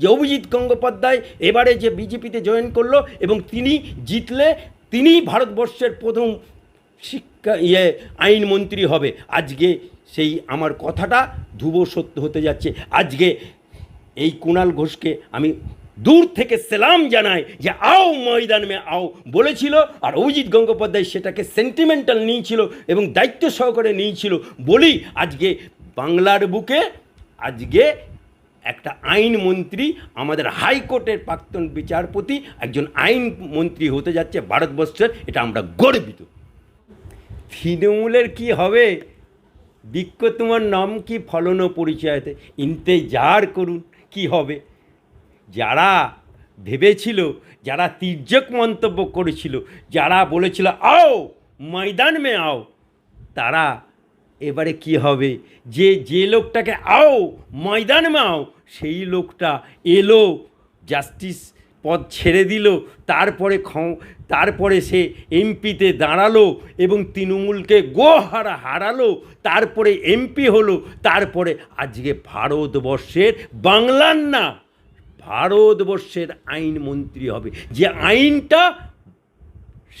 যে অভিজিৎ গঙ্গোপাধ্যায় এবারে যে বিজেপিতে জয়েন করল এবং তিনি জিতলে তিনিই ভারতবর্ষের প্রথম শিক্ষা ইয়ে আইনমন্ত্রী হবে। আজকে সেই আমার কথাটা ধ্রুব সত্য হতে যাচ্ছে। আজকে এই কুণাল ঘোষকে আমি দূর থেকে সেলাম জানাই যে আও ময়দান মে আও বলেছিল আর অভিজিৎ গঙ্গোপাধ্যায় সেটাকে সেন্টিমেন্টাল নিয়েছিল এবং দায়িত্ব সহকারে নিয়েছিল। বলি, আজকে বাংলার বুকে, আজকে একটা আইন মন্ত্রী, আমাদের হাইকোর্টের প্রাক্তন বিচারপতি, একজন আইন মন্ত্রী হতে যাচ্ছে ভারতবর্ষের, এটা আমরা গর্বিত। তৃণমূলের কি হবে? বৃক্ষ তোমার নাম কি ফলন পরিচয়তে? ইন্তেজার করুন, কি হবে? যারা ভেবেছিল, যারা তির্যক মন্তব্য করেছিল, যারা বলেছিল, আও, ময়দান মে আও, তারা এবারে কি হবে? যে যে লোকটাকে আও, ময়দান মাও, সেই লোকটা এলো, জাস্টিস পদ ছেড়ে দিল, তারপরে খ- তারপরে সে এমপিতে দাঁড়াল এবং তৃণমূলকে গো হারা হারালো, তারপরে এমপি হলো, তারপরে আজকে ভারতবর্ষের বাংলার না, ভারতবর্ষের আইনমন্ত্রী হবে। যে আইনটা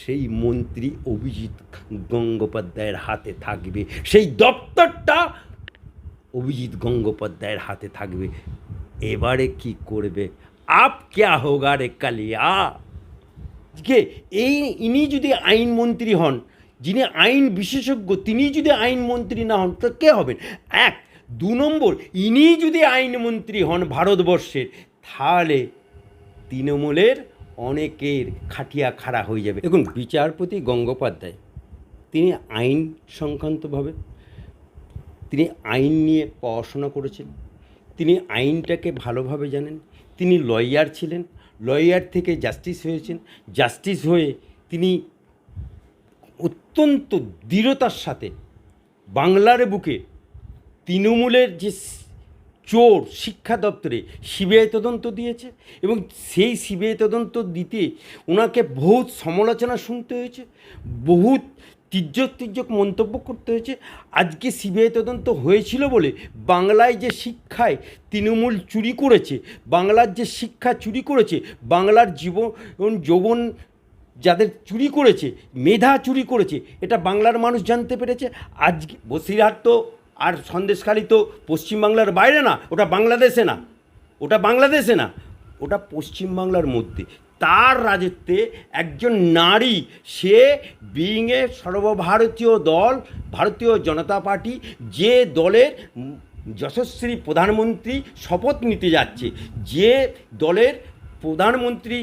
সেই মন্ত্রী অভিজিৎ গঙ্গোপাধ্যায়ের হাতে থাকবে। সেই দপ্তরটা অভিজিৎ গঙ্গোপাধ্যায়ের হাতে থাকবে। এবারে কি করবে? আপ ক্যা হোগা রে কালিয়া? কে এই ইনি যদি আইনমন্ত্রী হন, যিনি আইন বিশেষজ্ঞ, তিনি যদি আইনমন্ত্রী না হন, তো কে হবেন? এক, দু নম্বর, ইনি যদি আইনমন্ত্রী হন ভারতবর্ষের, তাহলে তৃণমূলের অনেকের খাটিয়া খাড়া হয়ে যাবে। দেখুন, বিচারপতি গঙ্গোপাধ্যায়, তিনি আইন সংক্রান্তভাবে তিনি আইন নিয়ে পড়াশোনা করেছেন, তিনি আইনটাকে ভালোভাবে জানেন, তিনি লয়ার ছিলেন, লয়ার থেকে জাস্টিস হয়েছেন, জাস্টিস হয়ে তিনি অত্যন্ত দৃঢ়তার সাথে বাংলার বুকে তৃণমূলের যে চোর শিক্ষা দপ্তরে সিবিআই তদন্ত দিয়েছে এবং সেই সিবিআই তদন্ত দিতে ওনাকে বহুত সমালোচনা শুনতে হয়েছে, বহুত তির্যক তির্যক মন্তব্য করতে হয়েছে। আজকে সিবিআই তদন্ত হয়েছিল বলে বাংলায় যে শিক্ষায় তৃণমূল চুরি করেছে, বাংলার যে শিক্ষা চুরি করেছে, বাংলার জীবন, যৌবন যাদের চুরি করেছে, মেধা চুরি করেছে, এটা বাংলার মানুষ জানতে পেরেছে। আজকে বসিরহাট তো আর সন্দেশখালি তো পশ্চিমবাংলার বাইরে না, ওটা বাংলাদেশে না, ওটা বাংলাদেশে না, ওটা পশ্চিমবাংলার মধ্যে। তার রাজত্বে একজন নারী, সে বিইংয়ে সর্বভারতীয় দল, ভারতীয় জনতা পার্টি, যে দলের যশস্বী প্রধানমন্ত্রী শপথ নিতে যাচ্ছে, যে দলের প্রধানমন্ত্রী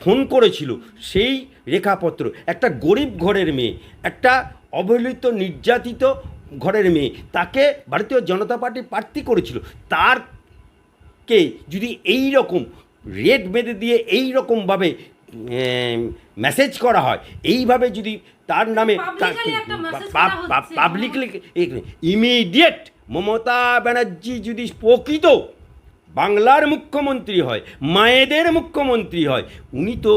ফোন করেছিল, সেই রেখাপত্র। একটা গরিব ঘরের মেয়ে, একটা অবহেলিত, নির্যাতিত ঘরের মেয়ে। তাকে ভারতীয় জনতা পার্টি প্রার্থী করেছিল। তার কে যদি এই রকম রেট বেঁধে দিয়ে এই রকমভাবে মেসেজ করা হয় এইভাবে যদি তার নামে পাবলিকলি ইমিডিয়েট মমতা ব্যানার্জি যদি প্রকৃত বাংলার মুখ্যমন্ত্রী হয় মায়েদের মুখ্যমন্ত্রী হয় উনি তো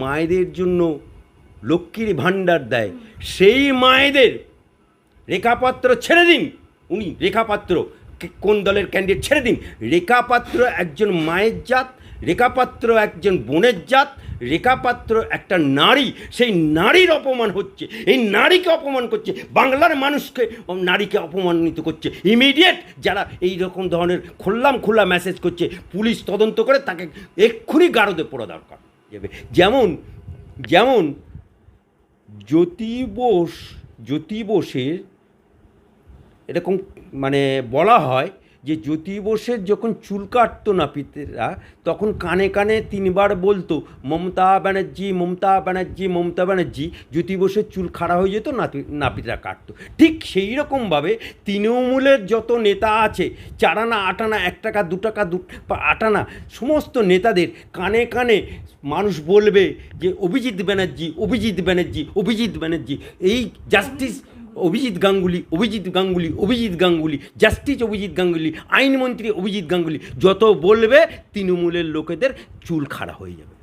মায়েদের জন্য লক্ষ্মীর ভাণ্ডার দেয়। সেই মায়েদের রেখাপাত্র ছেড়ে দিন। উনি রেখাপাত্র কোন দলের ক্যান্ডিডেট ছেড়ে দিন? রেখাপাত্র একজন মায়ের জাত, রেখাপাত্র একজন বোনের জাত, রেখাপাত্র একটা নারী। সেই নারীর অপমান হচ্ছে, এই নারীকে অপমান করছে, বাংলার মানুষকে নারীকে অপমানিত করছে। ইমিডিয়েট যারা এই রকম ধরনের খোল্লাম খোলা মেসেজ করছে, পুলিশ তদন্ত করে তাকে এক্ষুনি গারদে পড়া দরকার। যাবে। যেমন যেমন, জ্যোতি বোস, জ্যোতি বোসের এরকম মানে বলা হয় যে জ্যোতি বোসের যখন চুল কাটতো নাপিতেরা, তখন কানে কানে তিনবার বলতো, মমতা ব্যানার্জি মমতা ব্যানার্জি মমতা ব্যানার্জি জ্যোতি বোসের চুল খাড়া হয়ে যেত, নাপি, নাপিতরা কাটতো। ঠিক সেই রকমভাবে তৃণমূলের যত নেতা আছে, চারানা, আটানা, এক টাকা, দু টাকা, দু আটানা, সমস্ত নেতাদের কানে কানে মানুষ বলবে যে, অভিজিৎ ব্যানার্জি অভিজিৎ ব্যানার্জি অভিজিৎ ব্যানার্জি, এই জাস্টিস অভিজিৎ গাঙ্গুলি অভিজিৎ গাঙ্গুলি অভিজিৎ গাঙ্গুলি জাস্টিস অভিজিৎ গাঙ্গুলি আইনমন্ত্রী অভিজিৎ গাঙ্গুলি যত বলবে তৃণমূলের লোকেদের চুল খাড়া হয়ে যাবে।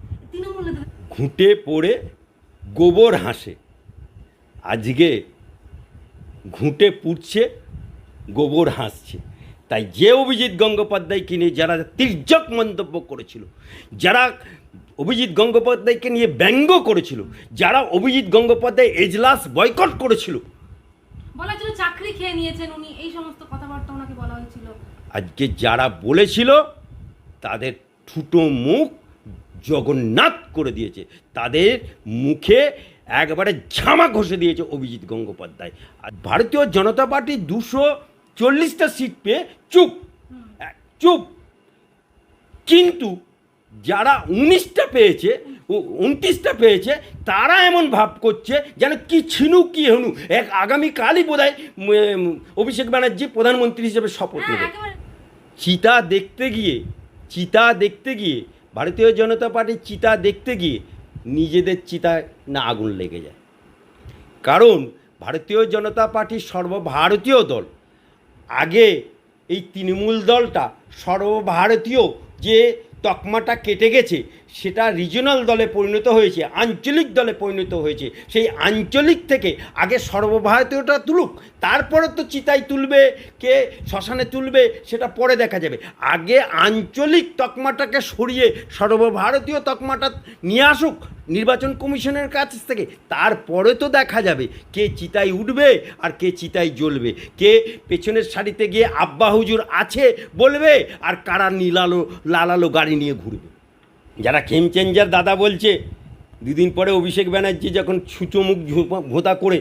ঘুঁটে পড়ে গোবর হাসে। আজকে ঘুঁটে পুড়ছে গোবর হাসছে। তাই যে অভিজিৎ গঙ্গোপাধ্যায়কে নিয়ে যারা তির্যক মন্তব্য করেছিল যারা অভিজিৎ গঙ্গোপাধ্যায়কে নিয়ে ব্যঙ্গ করেছিল যারা অভিজিৎ গঙ্গোপাধ্যায় এজলাস বয়কট করেছিল বলা ছিল চাকরি খেয়ে নিয়েছেন উনি। এই সমস্ত কথাবার্তা ওনাকে বলা হয়েছিল। আজকে যারা বলেছিল তাদের ঠুটো মুখ জগন্নাথ করে দিয়েছে। তাদের মুখে একবারে ঝামা ঘষে দিয়েছে অভিজিৎ গঙ্গোপাধ্যায়। আর ভারতীয় জনতা পার্টি দুশো চল্লিশটা সিট পেয়ে চুপ। চুপ। কিন্তু যারা উনিশটা পেয়েছে উনত্রিশটা পেয়েছে তারা এমন ভাব করছে যেন কি ছিনু কি হনু। এক আগামীকালই বোধ হয় অভিষেক ব্যানার্জি প্রধানমন্ত্রী হিসেবে শপথ হ্যাঁ নেবে। চিতা দেখতে গিয়ে চিতা দেখতে গিয়ে ভারতীয় জনতা পার্টির চিতা দেখতে গিয়ে নিজেদের চিতায় না আগুন লেগে যায়। কারণ ভারতীয় জনতা পার্টির সর্বভারতীয় দল আগে এই তৃণমূল দলটা সর্বভারতীয় যে তকমাটা কেটে গেছে সেটা রিজনাল দলে পরিণত হয়েছে, আঞ্চলিক দলে পরিণত হয়েছে। সেই আঞ্চলিক থেকে আগে সর্বভারতীয়টা তুলুক, তারপরে তো চিতাই তুলবে, কে শ্মশানে তুলবে, সেটা পরে দেখা যাবে। আগে আঞ্চলিক তকমাটাকে সরিয়ে সর্বভারতীয় তকমাটা নিয়ে আসুক, নির্বাচন কমিশনের কাছ থেকে, তারপরে তো দেখা যাবে কে চিতাই উঠবে আর কে চিতাই জ্বলবে। কে পেছনের সারিতে গিয়ে আব্বা হুজুর আছে বলবে আর কারা নীলালো, লালালো গাড়ি নিয়ে ঘুরবে। যারা গেম চেঞ্জার দাদা বলছে, দুদিন পরে অভিষেক ব্যানার্জি যখন ছুঁচো মুখ ভোতা করে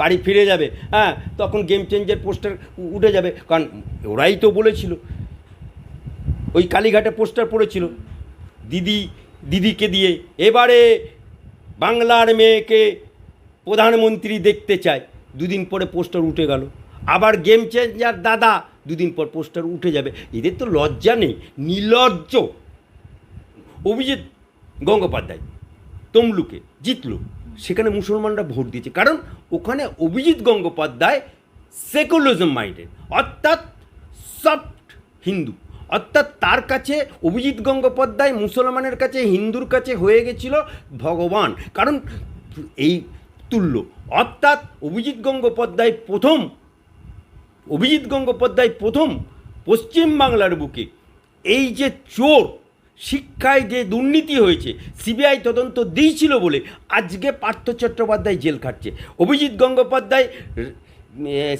বাড়ি ফিরে যাবে হ্যাঁ তখন গেম চেঞ্জার পোস্টার উঠে যাবে, কারণ ওরাই তো বলেছিল। ওই কালীঘাটে পোস্টার পড়েছিল, দিদি, দিদিকে দিয়ে, এবারে বাংলার মেয়েকে প্রধানমন্ত্রী দেখতে চায়। দুদিন পরে পোস্টার উঠে গেল। আবার গেম চেঞ্জার দাদা দুদিন পর পোস্টার উঠে যাবে। এদের তো লজ্জা নেই, নির্লজ্জ। অভিজিৎ গঙ্গোপাধ্যায়, তমলুকে জিতলো। সেখানে মুসলমানরা ভোট দিয়েছে। কারণ ওখানে অভিজিৎ গঙ্গোপাধ্যায় সেকুলারিজম মাইন্ডেড অর্থাৎ সফট হিন্দু, অর্থাৎ তার কাছে অভিজিৎ গঙ্গোপাধ্যায় মুসলমানের কাছে, হিন্দুর কাছে হয়ে গেছিল ভগবান। কারণ এই তুল্য, অর্থাৎ অভিজিৎ গঙ্গোপাধ্যায় প্রথম, অভিজিৎ গঙ্গোপাধ্যায় প্রথম পশ্চিম বাংলার বুকে এই যে চোর শিক্ষায় যে দুর্নীতি হয়েছে, সিবিআই তদন্ত দিয়েছিল বলে আজকে পার্থ চট্টোপাধ্যায় জেল খাটছে। অভিজিৎ গঙ্গোপাধ্যায়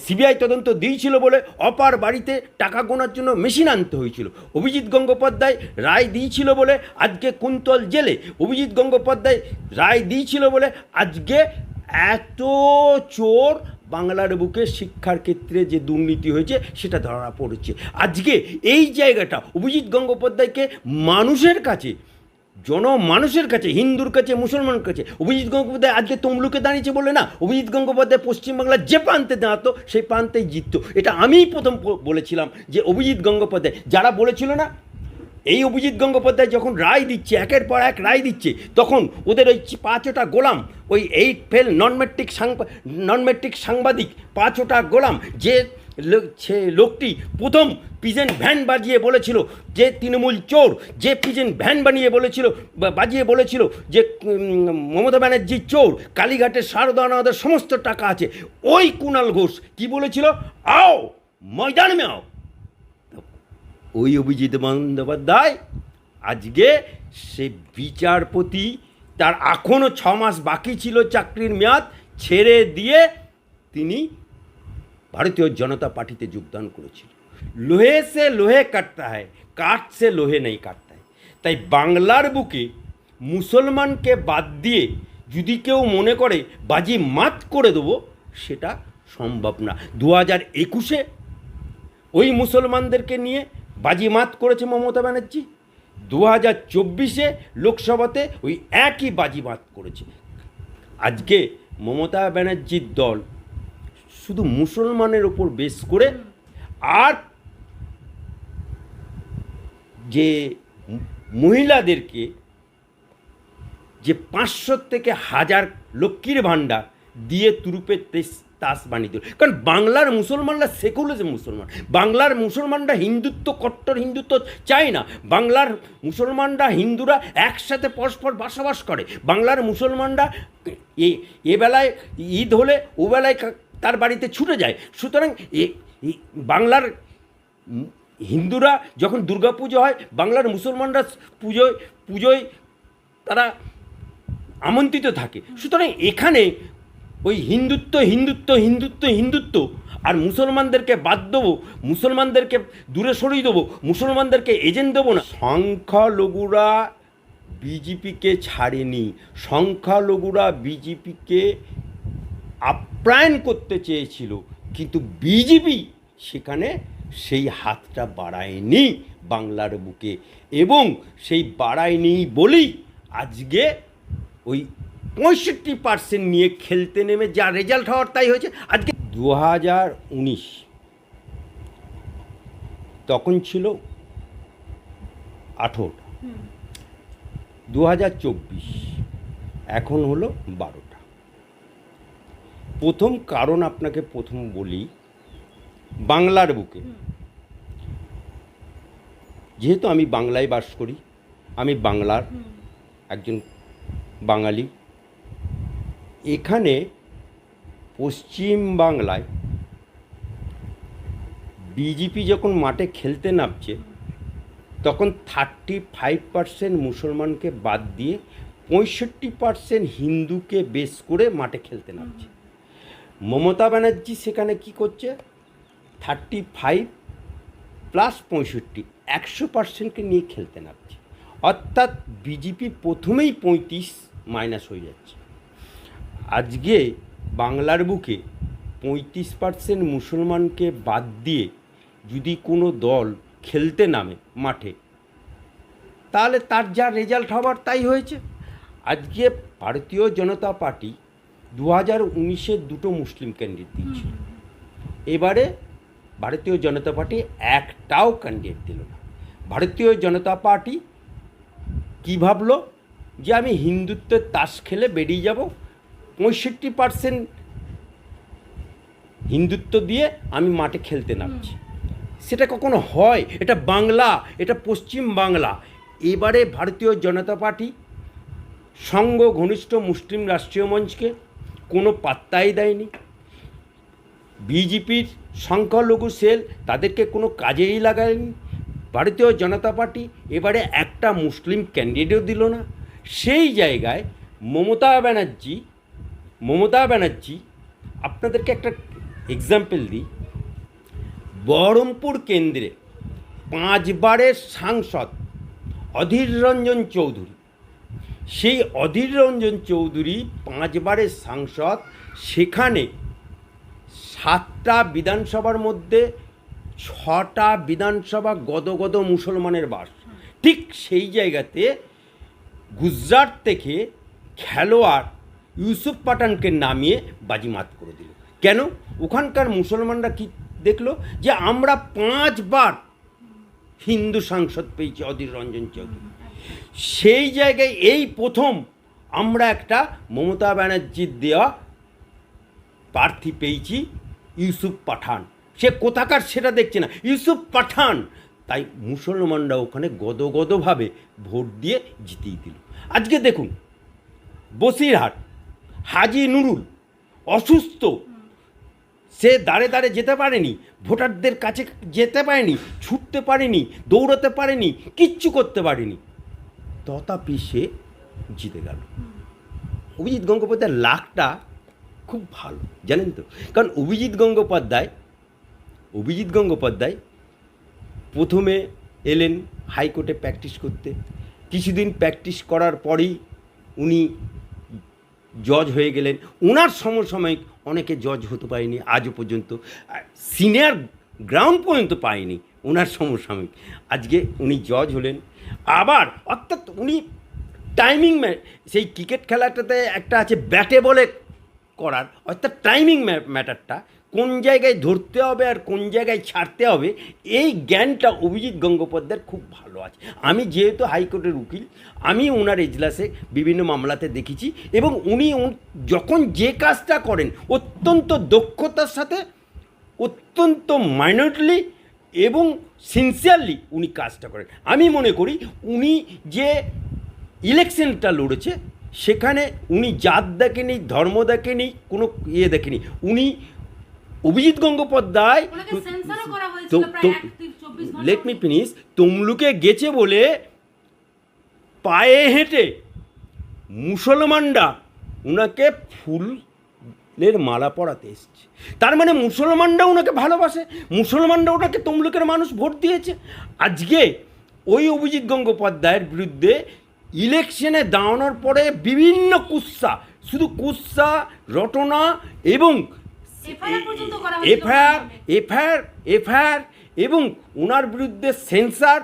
সিবিআই তদন্ত দিয়েছিল বলে অপার বাড়িতে টাকা গোনার জন্য মেশিন আনতে হয়েছিল। অভিজিৎ গঙ্গোপাধ্যায় রায় দিয়েছিল বলে আজকে কুন্তল জেলে। অভিজিৎ গঙ্গোপাধ্যায় রায় দিয়েছিল বলে আজকে এত চোর বাংলার বুকে শিক্ষার ক্ষেত্রে যে দুর্নীতি হয়েছে, সেটা ধরা পড়েছে। আজকে এই জায়গাটা অভিজিৎ গঙ্গোপাধ্যায়কে মানুষের কাছে, জনমানুষের কাছে, হিন্দুর কাছে, মুসলমানের কাছে, অভিজিৎ গঙ্গোপাধ্যায় আজকে তমলুকে দাঁড়িয়েছে বলে না? অভিজিৎ গঙ্গোপাধ্যায় পশ্চিমবাংলার যে প্রান্তে দাঁড়াতো, সেই প্রান্তেই জিততো। এটা আমিই প্রথম বলেছিলাম যে অভিজিৎ গঙ্গোপাধ্যায়, যারা বলেছিল না এই অভিজিৎ গঙ্গোপাধ্যায় যখন রায় দিচ্ছে, একের পর এক রায় দিচ্ছে, তখন ওদের ওই পাঁচটা গোলাম, ওই এইট ফেল নন মেট্রিক সাংবা নন মেট্রিক সাংবাদিক পাঁচটা গোলাম, যে সে লোকটি প্রথম পিজেন্ট ভ্যান বাজিয়ে বলেছিল যে তৃণমূল চোর, যে পিজেন্ট ভ্যান বানিয়ে বলেছিল বাজিয়ে বলেছিল যে মমতা ব্যানার্জি চোর, কালীঘাটের শারদা সারদানাদের সমস্ত টাকা আছে, ওই কুণাল ঘোষ কি বলেছিল? আও, ময়দান মে আও। ওই অভিজিৎ বন্দ্যোপাধ্যায় আজকে সে বিচারপতি, তার এখনও ছ মাস বাকি ছিল চাকরির মেয়াদ, ছেড়ে দিয়ে তিনি ভারতীয় জনতা পার্টিতে যোগদান করেছিল। লোহে সে লোহে কাটতে হয়, কাঠ সে লোহে নেই কাটতে হয়। তাই বাংলার বুকে মুসলমানকে বাদ দিয়ে যদি কেউ মনে করে বাজি মাত করে দেবো, সেটা সম্ভব না। দু হাজার একুশে ওই মুসলমানদেরকে নিয়ে বাজিমাত করেছে মমতা ব্যানার্জি। দু হাজার চব্বিশে লোকসভাতে ওই একই বাজিমাত করেছে। আজকে মমতা ব্যানার্জির দল শুধু মুসলমানের ওপর বেশ করে আর যে মহিলাদেরকে যে পাঁচশো থেকে হাজার লক্ষ্মীর ভাণ্ডার দিয়ে তুরুপের তেস- বানিয়ে দিল। কারণ বাংলার মুসলমানরা সেকুলার মুসলমান। বাংলার মুসলমানরা হিন্দুত্ব, কট্টর হিন্দুত্ব চায় না। বাংলার মুসলমানরা হিন্দুরা একসাথে পরস্পর বসবাস করে। বাংলার মুসলমানরা এ এ বেলায় ঈদ হলে ও বেলায় তার বাড়িতে ছুটে যায়। সুতরাং বাংলার হিন্দুরা যখন দুর্গা পুজো হয়, বাংলার মুসলমানরা পুজোয় পুজোয় তারা আমন্ত্রিত থাকে। সুতরাং এখানে ওই হিন্দুত্ব হিন্দুত্ব হিন্দুত্ব হিন্দুত্ব। আর মুসলমানদেরকে বাদ দেবো, মুসলমানদেরকে দূরে সরিয়ে দেবো, মুসলমানদেরকে এজেন্ট দেবো না। সংখ্যালঘুরা বিজেপিকে ছাড়েনি, সংখ্যালঘুরা বিজেপিকে আপ্যায়ন করতে চেয়েছিল, কিন্তু বিজেপি সেখানে সেই হাতটা বাড়ায়নি বাংলার বুকে এবং সেই বাড়ায়নি বলেই আজকে ওই পঁয়ষট্টি পার্সেন্ট নিয়ে খেলতে নেমে যা রেজাল্ট হওয়ার তাই হয়েছে। আজকে দু হাজার উনিশ। তখন ছিল আঠেরোটা দু হাজার চব্বিশ। এখন হলো বারোটা। প্রথম কারণ আপনাকে প্রথম বলি বাংলার বুকে। যেহেতু আমি বাংলায় বাস করি আমি বাংলার একজন বাঙালি এখানে পশ্চিম বাংলায় বিজেপি যখন মাঠে খেলতে নামছে, তখন থার্টি ফাইভ পার্সেন্ট মুসলমানকে বাদ দিয়ে পঁয়ষট্টি পার্সেন্ট হিন্দুকে বেস করে মাঠে খেলতে নামছে। মমতা ব্যানার্জি সেখানে কি করছে? থার্টি ফাইভ প্লাস পঁয়ষট্টি, একশো পার্সেন্টকে নিয়ে খেলতে নামছে। অর্থাৎ বিজেপি প্রথমেই পঁয়ত্রিশ মাইনাস হয়ে যাচ্ছে। আজকে বাংলার বুকে পঁয়ত্রিশ পার্সেন্ট মুসলমানকে বাদ দিয়ে যদি কোনো দল খেলতে নামে মাঠে, তাহলে তার যা রেজাল্ট হবার তাই হয়েছে। আজকে ভারতীয় জনতা পার্টি দু হাজার উনিশের দুটো মুসলিম ক্যান্ডিডেট দিয়েছিল। এবারে ভারতীয় জনতা পার্টি একটাও ক্যান্ডিডেট দিল না। ভারতীয় জনতা পার্টি কী ভাবলো যে আমি হিন্দুত্বের তাস খেলে বেরিয়ে যাব? পঁয়ষট্টি পার্সেন্ট হিন্দুত্ব দিয়ে আমি মাঠে খেলতে নামছি। সেটা কখনো হয়? এটা বাংলা, এটা পশ্চিম বাংলা। এবারে ভারতীয় জনতা পার্টি সঙ্গ ঘনিষ্ঠ মুসলিম রাষ্ট্রীয় মঞ্চকে কোনো পাত্তাই দেয়নি। বিজেপির সংখ্যালঘু সেল তাদেরকে কোনো কাজেই লাগায়নি। ভারতীয় জনতা পার্টি এবারে একটা মুসলিম ক্যান্ডিডেটও দিল না। সেই জায়গায় মমতা ব্যানার্জি মমতা ব্যানার্জি আপনাদেরকে একটা এক্সাম্পল দিই। বহরমপুর কেন্দ্রে পাঁচবারের সাংসদ অধীর রঞ্জন চৌধুরী। সেই অধীর রঞ্জন চৌধুরী পাঁচবারের সাংসদ, সেখানে সাতটা বিধানসভার মধ্যে ছটা বিধানসভা গদগদ মুসলমানের বাস। ঠিক সেই জায়গাতে গুজরাট থেকে খেলোয়াড় ইউসুফ পাঠানকে নামিয়ে বাজিমাত করে দিল। কেন? ওখানকার মুসলমানরা কি দেখল? যে আমরা পাঁচবার হিন্দু সাংসদ পেয়েছি, অধীর রঞ্জন চৌধুরী। সেই জায়গায় এই প্রথম আমরা একটা মমতা ব্যানার্জির দেওয়া প্রার্থী পেয়েছি, ইউসুফ পাঠান। সে কোথাকার সেটা দেখছে না। ইউসুফ পাঠান! তাই মুসলমানরা ওখানে গদগদভাবে ভোট দিয়ে জিতিয়ে দিল। আজকে দেখুন, বসিরহাট হাজি নুরুল অসুস্থ। সে দাঁড়ে দাঁড়ে যেতে পারেনি, ভোটারদের কাছে যেতে পারেনি, ছুটতে পারেনি, দৌড়াতে পারেনি, কিচ্ছু করতে পারেনি। তথাপি সে জিতে গেল। অভিজিৎ গঙ্গোপাধ্যায়ের লাখটা খুব ভালো, জানেন তো? কারণ অভিজিৎ গঙ্গোপাধ্যায় অভিজিৎ গঙ্গোপাধ্যায় প্রথমে এলেন হাইকোর্টে প্র্যাকটিস করতে। কিছুদিন প্র্যাকটিস করার পরেই উনি জজ হয়ে গেলেন। ওনার সমসাময়িক অনেকে জজ হতে পারেনি, আজও পর্যন্ত। সিনিয়র গ্রাউন্ড পর্যন্ত পায়নি ওনার সমসাময়িক। আজকে উনি জজ হলেন। আবার অর্থাৎ উনি টাইমিং সেই ক্রিকেট খেলাটাতে একটা আছে ব্যাটে বলে করার, অর্থাৎ টাইমিং ম্যাটারটা কোন জায়গায় ধরতে হবে আর কোন জায়গায় ছাড়তে হবে, এই জ্ঞানটা অভিজিৎ গঙ্গোপাধ্যায়ের খুব ভালো আছে। আমি যেহেতু হাইকোর্টের উকিল, আমি ওনার এজলাসে বিভিন্ন মামলাতে দেখেছি এবং উনি যখন যে কাজটা করেন, অত্যন্ত দক্ষতার সাথে, অত্যন্ত মাইনরলি এবং সিনসিয়ারলি উনি কাজটা করেন। আমি মনে করি উনি যে ইলেকশনটা লড়েছে, সেখানে উনি জাত দেখেনি, ধর্ম দেখেনি, কোনো ইয়ে দেখেনি। উনি Abhijit Gangopadhyay let me finish তমলুকে গেছে বলে পায়ে হেঁটে মুসলমানরা ওনাকে ফুলের মালা পরাতে এসছে। তার মানে মুসলমানরা ওনাকে ভালোবাসে মুসলমানরা ওনাকে তমলুকের মানুষ ভোট দিয়েছে। আজকে ওই অভিজিৎ গঙ্গোপাধ্যায়ের বিরুদ্ধে ইলেকশনে দাঁড়ানোর পরে বিভিন্ন কুৎসা শুধু কুৎসা রটনা এবং এফআইআর এফআইআর এফআইআর এবং ওনার বিরুদ্ধে সেন্সার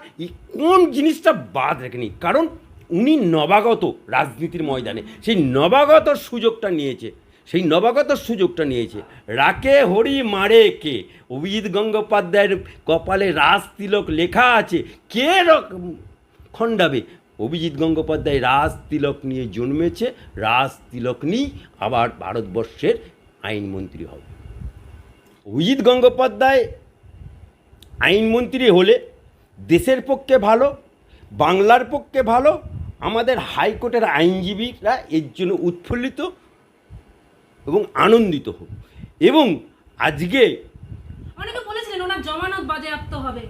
কোন জিনিসটা বাদ রেখেনি। কারণ উনি নবাগত রাজনীতির ময়দানে। সেই নবাগত সুযোগটা নিয়েছে। সেই নবাগত সুযোগটা নিয়েছে। রাকে হরি মারে কে? অভিজিৎ গঙ্গোপাধ্যায়ের কপালে রাজ তিলক লেখা আছে। কে খণ্ডাবে? অভিজিৎ গঙ্গোপাধ্যায় রাজ তিলক নিয়ে জন্মেছে। রাজ তিলক নিয়েই আবার ভারতবর্ষের আইনমন্ত্রী হবে অভিজিৎ গঙ্গোপাধ্যায় আইনমন্ত্রী হলে দেশের পক্ষে ভালো বাংলার পক্ষে ভালো আমাদের হাইকোর্টের আইনজীবীরা এর জন্য উৎফুল্লিত এবং আনন্দিত হোক। এবং আজকে অনেকে বলেছিলেন ওনার জমানত বাজেয়াপ্ত হবে।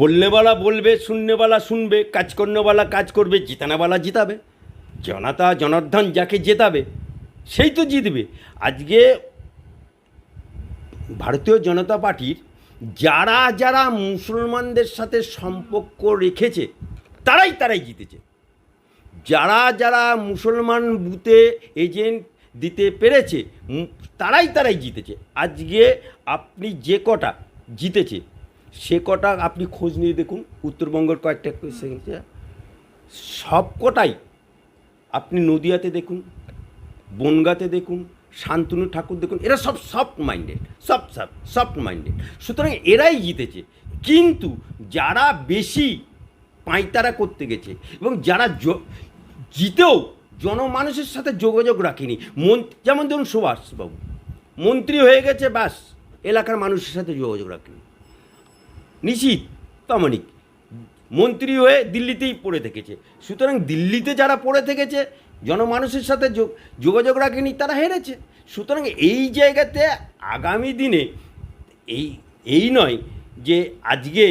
বলনেওয়ালা বলবে শূন্যওয়ালা শুনবে কাজ করনেওয়ালা কাজ করবে জিতানাওয়ালা জিতাবে জনতা জনার্দন যাকে জেতাবে সেই তো জিতবে। আজকে ভারতীয় জনতা পার্টির যারা যারা মুসলমানদের সাথে সম্পর্ক রেখেছে, তারাই তারাই জিতেছে। যারা যারা মুসলমান বুথে এজেন্ট দিতে পেরেছে তারাই তারাই জিতেছে। আজকে আপনি যে কটা জিতেছে, সে কটা আপনি খোঁজ নিয়ে দেখুন। উত্তরবঙ্গের কয়েকটা সব কটাই আপনি নদিয়াতে দেখুন। বনগাতে দেখুন, শান্তনু ঠাকুর দেখুন, এরা সব সফট মাইন্ডেড সব সব সফট মাইন্ডেড সুতরাং এরাই জিতেছে। কিন্তু যারা বেশি পাঁইতারা করতে গেছে এবং যারা জিতেও জনমানুষের সাথে যোগাযোগ রাখেনি, মন যেমন ধরুন সুভাষবাবু, মন্ত্রী হয়ে গেছে ব্যাস, এলাকার মানুষের সাথে যোগাযোগ রাখেনি। নিশ্চিত প্রামাণিক, মন্ত্রী হয়ে দিল্লিতেই পড়ে থেকেছে। সুতরাং দিল্লিতে যারা পড়ে থেকেছে জনমানুষের সাথে যোগ- যোগাযোগ রাখেনি তারা হেরেছে। সুতরাং এই জায়গাতে আগামী দিনে এই এই নয় যে আজকে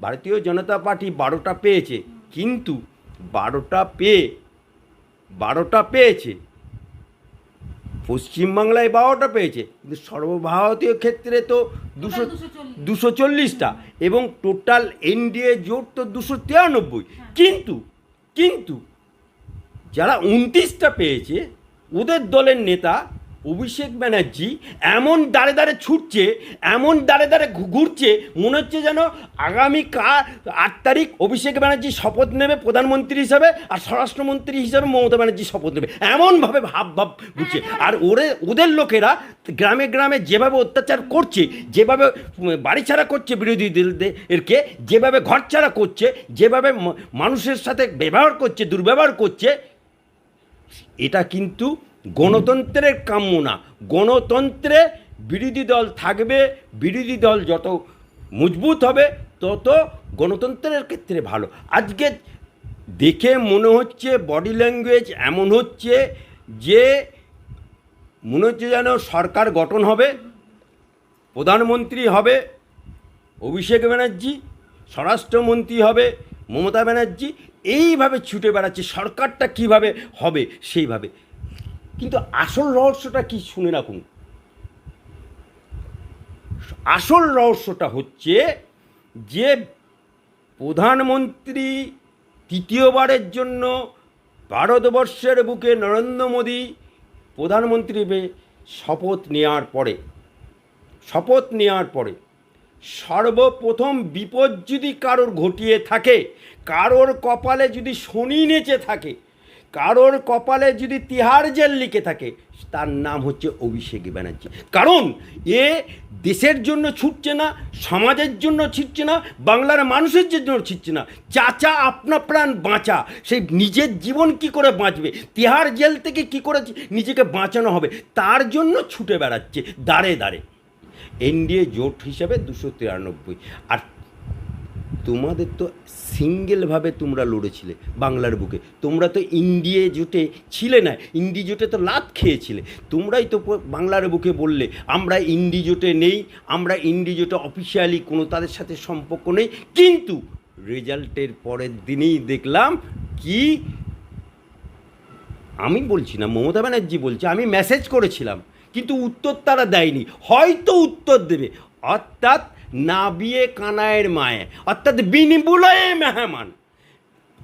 ভারতীয় জনতা পার্টি বারোটা পেয়েছে কিন্তু বারোটা পেয়ে বারোটা পেয়েছে পশ্চিমবাংলায় বারোটা পেয়েছে কিন্তু সর্বভারতীয় ক্ষেত্রে তো দুশো দুশো চল্লিশটা এবং টোটাল এনডিএ জোট তো দুশো তিরানব্বই। কিন্তু কিন্তু যারা উনত্রিশটা পেয়েছে, ওদের দলের নেতা অভিষেক ব্যানার্জি এমন দাঁড়ে দাঁড়ে ছুটছে, এমন দাঁড়ে দাঁড়ে ঘুরছে, মনে হচ্ছে যেন আগামী কা আট তারিখ অভিষেক ব্যানার্জি শপথ নেবে প্রধানমন্ত্রী হিসাবে আর স্বরাষ্ট্রমন্ত্রী হিসাবে মমতা ব্যানার্জি শপথ নেবে। এমনভাবে ভাব ভাব ঘুরছে। আর ওরে, ওদের লোকেরা গ্রামে গ্রামে যেভাবে অত্যাচার করছে, যেভাবে বাড়ি ছাড়া করছে বিরোধীদেরকে যেভাবে ঘর ছাড়া করছে, যেভাবে মানুষের সাথে ব্যবহার করছে, দুর্ব্যবহার করছে এটা কিন্তু গণতন্ত্রের কাম্য না। গণতন্ত্রে বিরোধী দল থাকবে, বিরোধী দল যত মজবুত হবে, তত গণতন্ত্রের ক্ষেত্রে ভালো। আজকে দেখে মনে হচ্ছে বডি ল্যাঙ্গুয়েজ এমন হচ্ছে যে মনে হচ্ছে যেন সরকার গঠন হবে, প্রধানমন্ত্রী হবে, অভিষেক ব্যানার্জি, স্বরাষ্ট্রমন্ত্রী হবে, মমতা ব্যানার্জি এইভাবে ছুটে বেড়াচ্ছে, সরকারটা কীভাবে হবে সেইভাবে। কিন্তু আসল রহস্যটা কি শুনে রাখুন। আসল রহস্যটা হচ্ছে যে প্রধানমন্ত্রী তৃতীয়বারের জন্য ভারতবর্ষের বুকে নরেন্দ্র মোদী প্রধানমন্ত্রী শপথ নেওয়ার পরে, শপথ নেওয়ার পরে সর্বপ্রথম বিপদ যদি কারোর ঘটিয়ে থাকে, কারোর কপালে যদি শনি নেচে থাকে, কারোর কপালে যদি তিহার জেল লিখে থাকে, তার নাম হচ্ছে অভিষেক ব্যানার্জি। কারণ এ দেশের জন্য ছুটছে না, সমাজের জন্য ছিটছে না, বাংলার মানুষের জন্য ছিটছে না। চাচা, আপনা প্রাণ বাঁচা সেই নিজের জীবন কি করে বাঁচবে? তিহার জেল থেকে কি করে নিজেকে বাঁচানো হবে। তার জন্য ছুটে বেড়াচ্ছে, দাঁড়ে দাঁড়ে। এনডিএ জোট হিসাবে দুশো তিরানব্বই। আর তোমাদের তো সিঙ্গেলভাবে তোমরা লড়েছিলে বাংলার বুকে। তোমরা তো ইন্ডিয়ে জোটে ছিলে না ইন্ডি জোটে তো লাত খেয়েছিলে। তোমরাই তো বাংলার বুকে বললে, আমরা ইন্ডি জোটে নেই, আমরা ইন্ডি জোটে অফিসিয়ালি কোনো তাদের সাথে সম্পর্ক নেই। কিন্তু রেজাল্টের পরের দিনেই দেখলাম কি আমি বলছি না, মমতা ব্যানার্জি বলছে, আমি মেসেজ করেছিলাম। কিন্তু উত্তর তারা দেয়নি। হয়তো উত্তর দেবে। অর্থাৎ নাবিয়ে কানায়ের মায়ে, অর্থাৎ বিনিবুলয়ে মেহমান।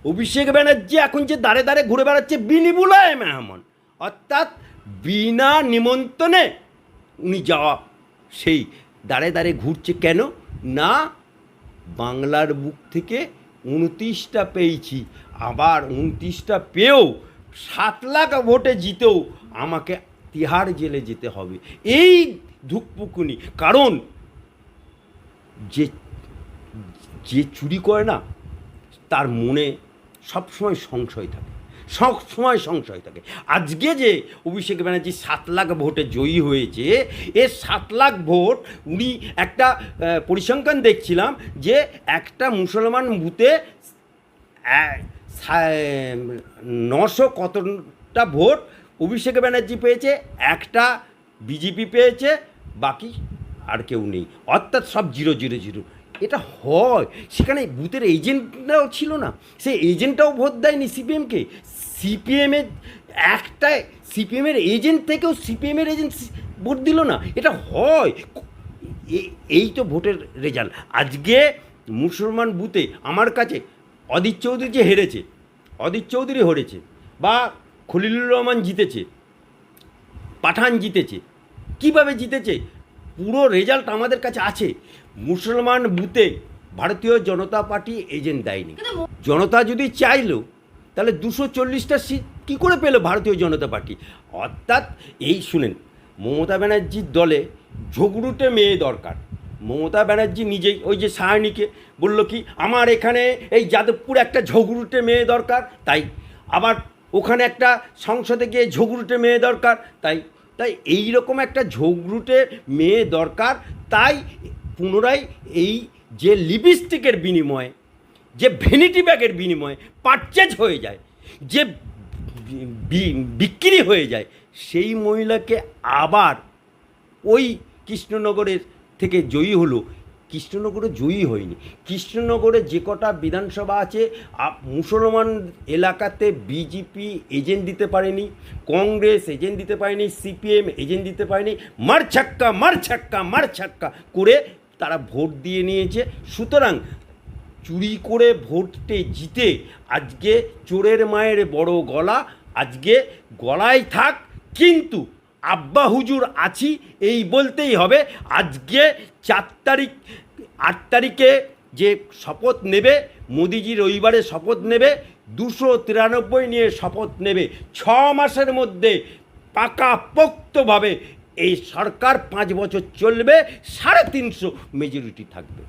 অভিষেক ব্যানার্জি এখন যে দাঁড়ে দাঁড়ে ঘুরে বেড়াচ্ছে, বিনিবুলয়ে মেহমান। অর্থাৎ বিনা নিমন্ত্রণে উনি যাওয়া, সেই দাঁড়ে দাঁড়ে ঘুরছে কেন? না, বাংলার বুক থেকে উনত্রিশটা পেয়েছি, আবার উনত্রিশটা পেয়েও সাত লাখ ভোটে জিতেও আমাকে তিহার জেলে যেতে হবে। এই ধুকপুকুনি, কারণ যে যে চুরি করে না, তার মনে সবসময় সংশয় থাকে সব সময় সংশয় থাকে। আজকে যে অভিষেক ব্যানার্জি সাত লাখ ভোটে জয়ী হয়েছে এ সাত লাখ ভোট উনি একটা পরিসংখ্যান দেখছিলাম যে একটা মুসলমান বুথে নশো কতটা ভোট অভিষেক ব্যানার্জি পেয়েছে, একটা বিজেপি পেয়েছে, বাকি আর কেউ নেই। অর্থাৎ সব জিরো জিরো জিরো। এটা হয়। সেখানে বুথের এজেন্টরাও ছিল না। সেই এজেন্টটাও ভোট দেয়নি সিপিএমকে সিপিএমের একটা সিপিএমের এজেন্ট থেকেও সিপিএমের এজেন্ট ভোট দিল না। এটা হয়। এই তো ভোটের রেজাল্ট। আজকে মুসলমান বুথে আমার কাছে অদিত চৌধুরী যে হেরেছে, অদিত চৌধুরী হেরেছে, বা খলিলুর রহমান জিতেছে পাঠান জিতেছে কীভাবে জিতেছে? পুরো রেজাল্ট আমাদের কাছে আছে। মুসলমান বুথে ভারতীয় জনতা পার্টি এজেন্ট দেয়নি। জনতা যদি চাইলো তাহলে দুশো চল্লিশটা সিট কী করে পেল ভারতীয় জনতা পার্টি? অর্থাৎ এই শুনেন মমতা ব্যানার্জির দলে ঝগড়ুটে মেয়ে দরকার। মমতা ব্যানার্জি নিজেই ওই যে সায়নীকে বলল কি আমার এখানে এই যাদবপুর একটা ঝগড়ুটে মেয়ে দরকার। তাই আবার ওখানে একটা সংসদে গিয়ে ঝগড়ুটে মেয়ে দরকার, তাই তাই এই রকম একটা ঝগড়ুটে মেয়ে দরকার, তাই পুনরায় এই যে লিপস্টিকের বিনিময়ে, যে ভ্যানিটি ব্যাগের বিনিময়ে পারচেজ হয়ে যায়, যে বিক্রি হয়ে যায়, সেই মহিলাকে আবার ওই কৃষ্ণনগরের থেকে জয়ী হলো কৃষ্ণনগরে জয়ী হয়নি। কৃষ্ণনগরে যে কটা বিধানসভা আছে মুসলমান এলাকাতে বিজেপি এজেন্ট দিতে পারেনি, কংগ্রেস এজেন্ট দিতে পারেনি সিপিএম এজেন্ট দিতে পারেনি, মার ছাক্কা মার ছাক্কা মার ছাক্কা করে তারা ভোট দিয়ে নিয়েছে। সুতরাং চুরি করে ভোটে জিতে আজকে চোরের মায়ের বড় গলা, আজকে গলায় থাক, কিন্তু আব্বা হুজুর আছি, এই বলতেই হবে, আজকে চার তারিখ আট তারিখে যে শপথ নেবে, মোদিজি রবিবারে শপথ নেবে, দুশো তিরানব্বই নিয়ে শপথ নেবে। ছ মাসের মধ্যে পাকাপোক্তভাবে এই সরকার পাঁচ বছর চলবে, সাড়ে তিনশো মেজরিটি থাকবে।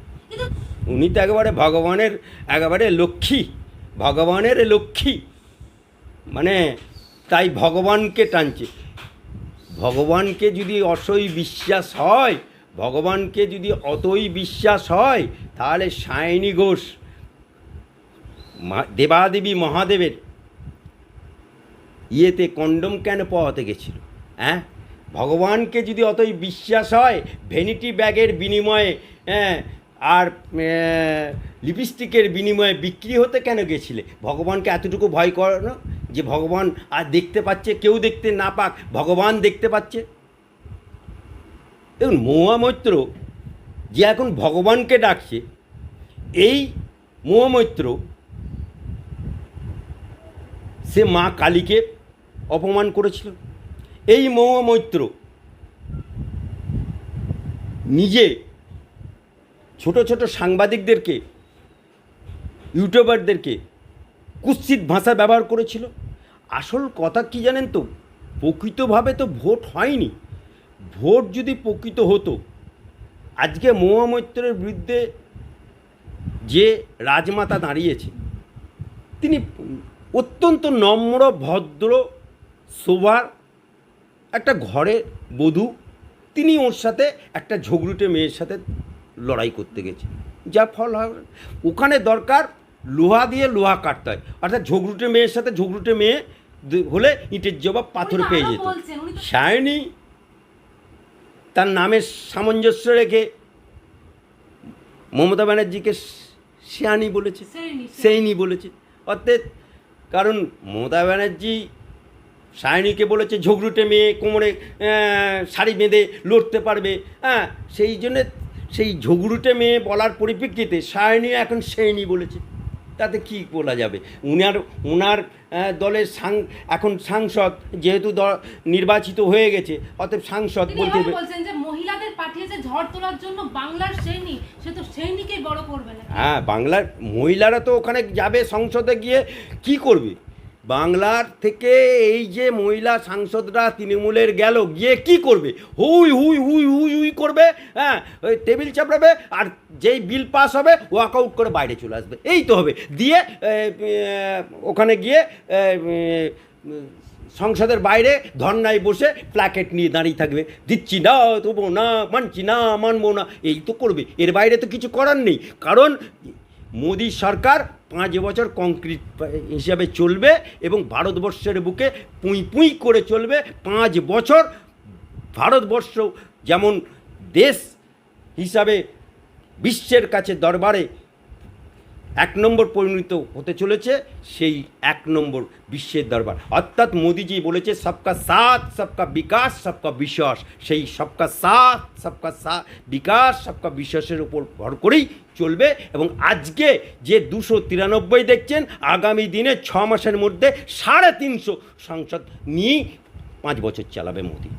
উনি তো একেবারে ভগবানের, একেবারে লক্ষ্মী, ভগবানের লক্ষ্মী। মানে তাই ভগবানকে টানছে। ভগবানকে যদি অসই বিশ্বাস হয় ভগবানকে যদি অতই বিশ্বাস হয়, তাহলে সায়নী ঘোষ দেবাদেবী মহাদেবের ইয়েতে কন্ডম কেন পাওয়াতে গেছিল? হ্যাঁ ভগবানকে যদি অতই বিশ্বাস হয়, ভ্যানিটি ব্যাগের বিনিময়ে হ্যাঁ আর লিপস্টিকের বিনিময়ে বিক্রি হতে কেন গেছিলে? ভগবানকে এতটুকু ভয় করো যে ভগবান আর দেখতে পাচ্ছে, কেউ দেখতে না পাক, ভগবান দেখতে পাচ্ছে। দেখুন, মহামৈত্র যে এখন ভগবানকে ডাকছে, এই মহামৈত্র সে মা কালীকে অপমান করেছিল। এই মহামৈত্র নিজে ছোট ছোট সাংবাদিকদেরকে, ইউটিউবারদেরকে কুৎসিত ভাষা ব্যবহার করেছিল। আসল কথা কি জানেন তো? প্রকৃতভাবে তো ভোট হয়নি। ভোট যদি প্রকৃত হতো আজকে মহামৈত্রের বিরুদ্ধে যে রাজমাতা দাঁড়িয়েছে তিনি অত্যন্ত নম্র ভদ্র শোভার একটা ঘরে বধূ তিনি ওর সাথে একটা ঝগড়ুটে মেয়ের সাথে লড়াই করতে গেছে। যা ফল হবে ওখানে দরকার লোহা দিয়ে লোহা কাটতে হয়। অর্থাৎ ঝগড়ুটে মেয়ের সাথে ঝগড়ুটে মেয়ে হলে ইটের জবাব পাথর পেয়ে যেত। সায়নী তার নামের সামঞ্জস্য রেখে মমতা ব্যানার্জিকে শেয়ানি বলেছে সেইনি বলেছে। অর্থাৎ কারণ মমতা ব্যানার্জি সায়নীকে বলেছে ঝগড়ুটে মেয়ে কোমরে শাড়ি বেঁধে লড়তে পারবে। হ্যাঁ সেই জন্যে সেই ঝগড়ুটে মেয়ে বলার পরিপ্রেক্ষিতে সায়নী এখন সেইনি বলেছে। তাতে কি বলা যাবে? উনার ওনার দলের সাং এখন সাংসদ যেহেতু নির্বাচিত হয়ে গেছে অতএব সাংসদ বলতে হবে বলছেন যে মহিলাদের পাঠিয়েছে ঝড় তোলার জন্য বাংলার শ্রেণি সে তো শ্রেণীকেই বড় করবে না হ্যাঁ বাংলার মহিলারা তো ওখানে যাবে সংসদে গিয়ে কি করবে? বাংলার থেকে এই যে মহিলা সাংসদরা তৃণমূলের গেল, গিয়ে কি করবে? হুই হুই হুই হুই হুই করবে হ্যাঁ ওই টেবিল চাপড়াবে, আর যেই বিল পাস হবে ওয়াকআউট করে বাইরে চলে আসবে। এই তো হবে। দিয়ে ওখানে গিয়ে সংসদের বাইরে ধর্নায় বসে প্ল্যাকেট নিয়ে দাঁড়িয়ে থাকবে। দিচ্ছি না তবু না, মানছি না, মানবো না, এই তো করবে। এর বাইরে তো কিছু করার নেই। কারণ মোদী সরকার পাঁচ বছর কংক্রিট হিসাবে চলবে এবং ভারতবর্ষের বুকে পুঁই পুঁই করে চলবে। পাঁচ বছর ভারতবর্ষ যেমন দেশ হিসাবে বিশ্বের কাছে দরবারে এক নম্বর পরিণত হতে চলেছে সেই এক নম্বর বিশ্বের দরবার। অর্থাৎ মোদিজি বলেছে, সবকা সাথ, সবকা বিকাশ, সবকা বিশ্বাস। সেই সবকা সাথ, সবকা সা, বিকাশ, সবকা বিশ্বাসের উপর ভর করেই চলবে এবং আজকে যে দুশো তিরানব্বই দেখছেন, আগামী দিনে ছ মাসের মধ্যে সাড়ে তিনশো সংসদ নিয়েই পাঁচ বছর চালাবে মোদি।